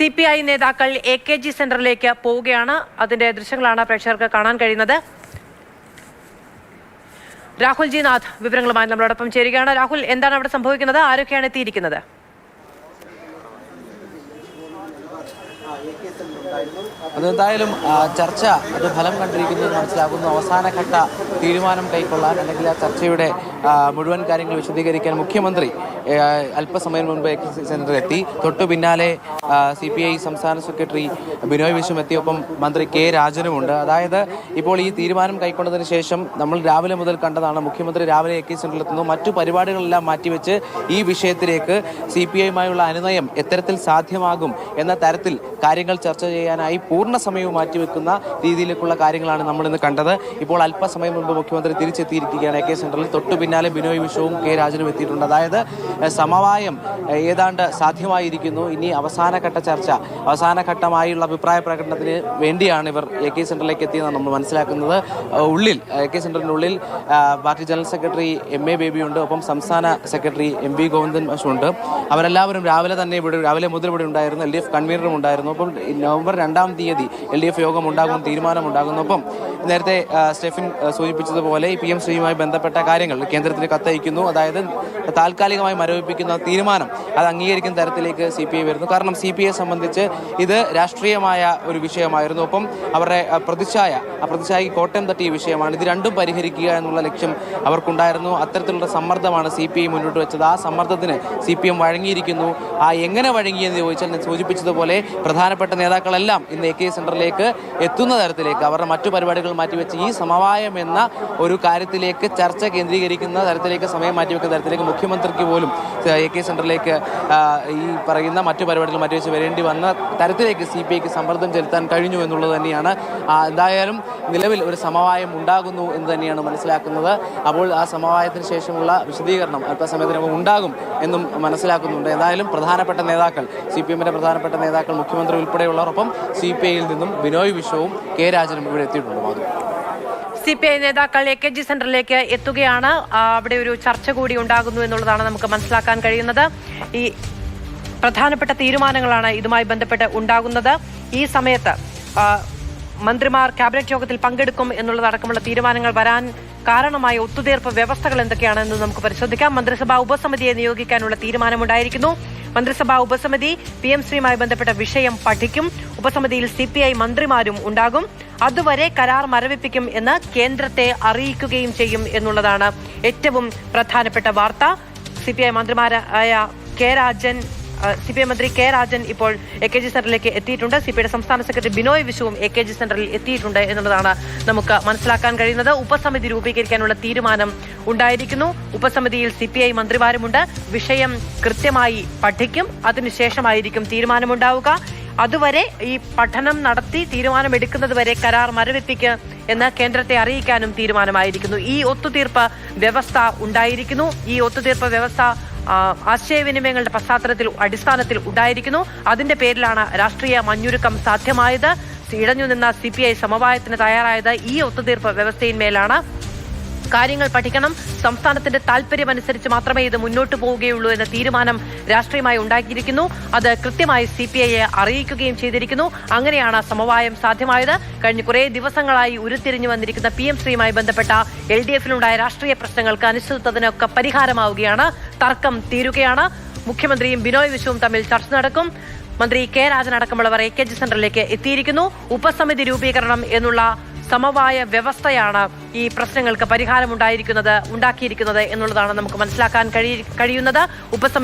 C P I നേതാക്കൾ A K G സെന്ററിലേക്ക് പോവുകയാണ്. അതിന്റെ ദൃശ്യങ്ങളാണ് പ്രേക്ഷകർക്ക് കാണാൻ കഴിയുന്നത്. രാഹുൽ ജി നാഥ് വിവരങ്ങളുമായി നമ്മളോടൊപ്പം ചേരുകയാണ്. രാഹുൽ എന്താണ് അവിടെ സംഭവിക്കുന്നത്? ആരൊക്കെയാണ് എത്തിയിരിക്കുന്നത്? അതെന്തായാലും ചർച്ച അത് ഫലം കണ്ടിരിക്കുന്നത് മനസ്സിലാകുന്നു അവസാനഘട്ട തീരുമാനം കൈക്കൊള്ളാൻ അല്ലെങ്കിൽ ആ ചർച്ചയുടെ മുഴുവൻ കാര്യങ്ങൾ വിശദീകരിക്കാൻ മുഖ്യമന്ത്രി അല്പസമയം മുൻപ് എക്സൈസ് സെന്ററിൽ എത്തി. തൊട്ടു പിന്നാലെ സി പി ഐ സംസ്ഥാന സെക്രട്ടറി ബിനോയ് വിശ്വം എത്തിയൊപ്പം മന്ത്രി കെ രാജനുമുണ്ട്. അതായത് ഇപ്പോൾ ഈ തീരുമാനം കൈക്കൊണ്ടതിന് ശേഷം നമ്മൾ രാവിലെ മുതൽ കണ്ടതാണ് മുഖ്യമന്ത്രി രാവിലെ എ കെ സെന്ററിൽ എത്തുന്നു. മറ്റു പരിപാടികളെല്ലാം മാറ്റിവെച്ച് ഈ വിഷയത്തിലേക്ക് സി പി ഐയുമായുള്ള അനുനയം എത്തരത്തിൽ സാധ്യമാകും എന്ന തരത്തിൽ കാര്യങ്ങൾ ചർച്ച ചെയ്യാനായി പൂർണ സമയവും മാറ്റിവെക്കുന്ന രീതിയിലേക്കുള്ള കാര്യങ്ങളാണ് നമ്മൾ ഇന്ന് കണ്ടത്. ഇപ്പോൾ അല്പസമയം മുൻപ് മുഖ്യമന്ത്രി തിരിച്ചെത്തിയിരിക്കുകയാണ് എ കെ സെന്ററിൽ. തൊട്ടു പിന്നാലെ ബിനോയ് വിശ്വവും കെ രാജനും എത്തിയിട്ടുണ്ട്. അതായത് സമവായം ഏതാണ്ട് സാധ്യമായിരിക്കുന്നു. ഇനി അവസാനഘട്ട ചർച്ച. അവസാനഘട്ടമായുള്ള അഭിപ്രായ പ്രകടനത്തിന് വേണ്ടിയാണ് ഇവർ എ കെ സെന്ററിലേക്ക് എത്തിയതെന്ന് നമ്മൾ മനസ്സിലാക്കുന്നത്. ഉള്ളിൽ എ കെ സെന്ററിന്റെ ഉള്ളിൽ party general secretary M A ബേബിയുണ്ട് ഒപ്പം സംസ്ഥാന സെക്രട്ടറി എം വി ഗോവിന്ദൻ ഉണ്ട്. അവരെല്ലാവരും രാവിലെ തന്നെ ഇവിടെ രാവിലെ മുതൽ ഇവിടെ ഉണ്ടായിരുന്നു. എൽ ഡി എഫ് കൺവീനറും ഉണ്ടായിരുന്നു. ഒപ്പം നവംബർ രണ്ടാം തീയതി എൽ ഡി എഫ് യോഗം ഉണ്ടാകും തീരുമാനമുണ്ടാകുന്നു ഒപ്പം നേരത്തെ സ്റ്റെഫൻ സൂചിപ്പിച്ചതുപോലെ പി എം ശ്രീയുമായി ബന്ധപ്പെട്ട കാര്യങ്ങൾ കേന്ദ്രത്തിന് കത്തയക്കുന്നു. അതായത് താൽക്കാലികമായി മരവിപ്പിക്കുന്ന തീരുമാനം അത് അംഗീകരിക്കുന്ന തരത്തിലേക്ക് സി പി ഐ വരുന്നു. കാരണം സി പി സംബന്ധിച്ച് ഇത് രാഷ്ട്രീയമായ ഒരു വിഷയമായിരുന്നു. ഒപ്പം അവരുടെ പ്രതിച്ഛായ ആ പ്രതിച്ഛായക്ക് കോട്ടയം തട്ടിയ വിഷയമാണ്. ഇത് രണ്ടും പരിഹരിക്കുക എന്നുള്ള ലക്ഷ്യം അവർക്കുണ്ടായിരുന്നു. അത്തരത്തിലുള്ള സമ്മർദ്ദമാണ് സി പി ഐ മുന്നോട്ട് വെച്ചത്. ആ സമ്മർദ്ദത്തിന് സി പി എം വഴങ്ങിയിരിക്കുന്നു. ആ എങ്ങനെ വഴങ്ങിയെന്ന് ചോദിച്ചാൽ ഞാൻ സൂചിപ്പിച്ചതുപോലെ പ്രധാനപ്പെട്ട നേതാക്കളെല്ലാം ഇന്ന് എ കെ സെന്ററിലേക്ക് എത്തുന്ന തരത്തിലേക്ക് അവരുടെ മറ്റു പരിപാടികൾ മാറ്റിവെച്ച് ഈ സമവായം എന്ന ഒരു കാര്യത്തിലേക്ക് ചർച്ച കേന്ദ്രീകരിക്കുന്ന തരത്തിലേക്ക് സമയം മാറ്റിവെക്കുന്ന തരത്തിലേക്ക് മുഖ്യമന്ത്രിക്ക് പോലും എ കെ സെന്ററിലേക്ക് ഈ പറയുന്ന മറ്റു പരിപാടികൾ മാറ്റിവെച്ച് വരേണ്ടി വന്ന തരത്തിലേക്ക് സി പി ഐക്ക് സമ്മർദ്ദം ചെലുത്താൻ കഴിഞ്ഞു എന്നുള്ളത് തന്നെയാണ്. എന്തായാലും നിലവിൽ ഒരു സമവായം ഉണ്ടാകുന്നു എന്ന് തന്നെയാണ് മനസ്സിലാക്കുന്നത്. അപ്പോൾ ആ സമവായത്തിന് ശേഷമുള്ള വിശദീകരണം അല്പസമയത്തിനകം ഉണ്ടാകും എന്നും മനസ്സിലാക്കുന്നുണ്ട്. എന്തായാലും പ്രധാനപ്പെട്ട നേതാക്കൾ സി പി എമ്മിന്റെ പ്രധാനപ്പെട്ട നേതാക്കൾ മുഖ്യമന്ത്രി ഉൾപ്പെടെയുള്ളവർക്കൊപ്പം സി പി ഐയിൽ നിന്നും ബിനോയ് വിശ്വവും കെ രാജനും ഇവിടെ എത്തിയിട്ടുണ്ട്. സി പി ഐ നേതാക്കൾ എ കെ ജി സെന്ററിലേക്ക് എത്തുകയാണ്. അവിടെ ഒരു ചർച്ച കൂടി ഉണ്ടാകുന്നു എന്നുള്ളതാണ് നമുക്ക് മനസ്സിലാക്കാൻ കഴിയുന്നത്. ഈ പ്രധാനപ്പെട്ട തീരുമാനങ്ങളാണ് ഇതുമായി ബന്ധപ്പെട്ട് ഉണ്ടാകുന്നത്. ഈ സമയത്ത് മന്ത്രിമാർ ക്യാബിനറ്റ് യോഗത്തിൽ പങ്കെടുക്കും എന്നുള്ളതടക്കമുള്ള തീരുമാനങ്ങൾ വരാൻ കാരണമായ ഒത്തുതീർപ്പ് വ്യവസ്ഥകൾ എന്തൊക്കെയാണെന്ന് നമുക്ക് പരിശോധിക്കാം. മന്ത്രിസഭാ ഉപസമിതിയെ നിയോഗിക്കാനുള്ള തീരുമാനമുണ്ടായിരിക്കുന്നു. മന്ത്രിസഭാ ഉപസമിതി പി എം ശ്രീയുമായി ബന്ധപ്പെട്ട വിഷയം പഠിക്കും. ഉപസമിതിയിൽ സി പി ഐ മന്ത്രിമാരും ഉണ്ടാകും. അതുവരെ കരാർ മരവിപ്പിക്കും എന്ന് കേന്ദ്രത്തെ അറിയിക്കുകയും ചെയ്യും എന്നുള്ളതാണ് ഏറ്റവും പ്രധാനപ്പെട്ട വാർത്ത. സി പി ഐ മന്ത്രിമാരായ K Rajan C P I മന്ത്രി കെ രാജൻ ഇപ്പോൾ എ കെ ജി സെന്ററിലേക്ക് എത്തിയിട്ടുണ്ട്. സി പി ഐയുടെ സംസ്ഥാന സെക്രട്ടറി ബിനോയ് വിശുവും എ കെ ജി സെന്ററിൽ എത്തിയിട്ടുണ്ട് എന്നുള്ളതാണ് നമുക്ക് മനസ്സിലാക്കാൻ കഴിയുന്നത്. ഉപസമിതി രൂപീകരിക്കാനുള്ള തീരുമാനം ഉണ്ടായിരിക്കുന്നു. ഉപസമിതിയിൽ സി പി ഐ മന്ത്രിമാരുമുണ്ട്. വിഷയം കൃത്യമായി പഠിക്കും. അതിനുശേഷമായിരിക്കും തീരുമാനമുണ്ടാവുക. അതുവരെ ഈ പഠനം നടത്തി തീരുമാനമെടുക്കുന്നത് വരെ കരാർ മരവിപ്പിക്ക് എന്ന് കേന്ദ്രത്തെ അറിയിക്കാനും തീരുമാനമായിരിക്കുന്നു. ഈ ഒത്തുതീർപ്പ് വ്യവസ്ഥ ഉണ്ടായിരിക്കുന്നു. ഈ ഒത്തുതീർപ്പ് വ്യവസ്ഥ ആശയവിനിമയങ്ങളുടെ പശ്ചാത്തലത്തിൽ അടിസ്ഥാനത്തിൽ ഉണ്ടായിരിക്കുന്നു. അതിന്റെ പേരിലാണ് രാഷ്ട്രീയ മഞ്ഞുരുക്കം സാധ്യമായത്. ഇടഞ്ഞു നിന്ന സി പി ഐ സമവായത്തിന് തയ്യാറായത് ഈ ഒത്തുതീർപ്പ് വ്യവസ്ഥയിന്മേലാണ്. കാര്യങ്ങൾ പഠിക്കണം. സംസ്ഥാനത്തിന്റെ താല്പര്യമനുസരിച്ച് മാത്രമേ ഇത് മുന്നോട്ട് പോവുകയുള്ളൂ എന്ന തീരുമാനം രാഷ്ട്രീയമായി ഉണ്ടാക്കിയിരിക്കുന്നു. അത് കൃത്യമായി സി പി ഐയെ അറിയിക്കുകയും ചെയ്തിരിക്കുന്നു. അങ്ങനെയാണ് സമവായം സാധ്യമായത്. കഴിഞ്ഞ കുറേ ദിവസങ്ങളായി ഉരുത്തിരിഞ്ഞു വന്നിരിക്കുന്ന പി എം ശ്രീയുമായി ബന്ധപ്പെട്ട എൽ ഡി എഫിലുണ്ടായ രാഷ്ട്രീയ പ്രശ്നങ്ങൾക്ക് അനിശ്ചിതത്വത്തിനൊക്കെ പരിഹാരമാവുകയാണ്. തർക്കം തീരുകയാണ്. മുഖ്യമന്ത്രിയും ബിനോയ് വിശ്വവും തമ്മിൽ ചർച്ച നടക്കും. മന്ത്രി കെ രാജൻ അടക്കമുള്ളവർ എ കെ ജി സെന്ററിലേക്ക് എത്തിയിരിക്കുന്നു. ഉപസമിതി രൂപീകരണം എന്നുള്ള സമവായ വ്യവസ്ഥയാണ് ഈ പ്രശ്നങ്ങൾക്ക് പരിഹാരമുണ്ടായിരിക്കുന്നത് ഉണ്ടാക്കിയിരിക്കുന്നത് എന്നുള്ളതാണ് നമുക്ക് മനസ്സിലാക്കാൻ കഴിയുന്നത്. ഉപസമിതി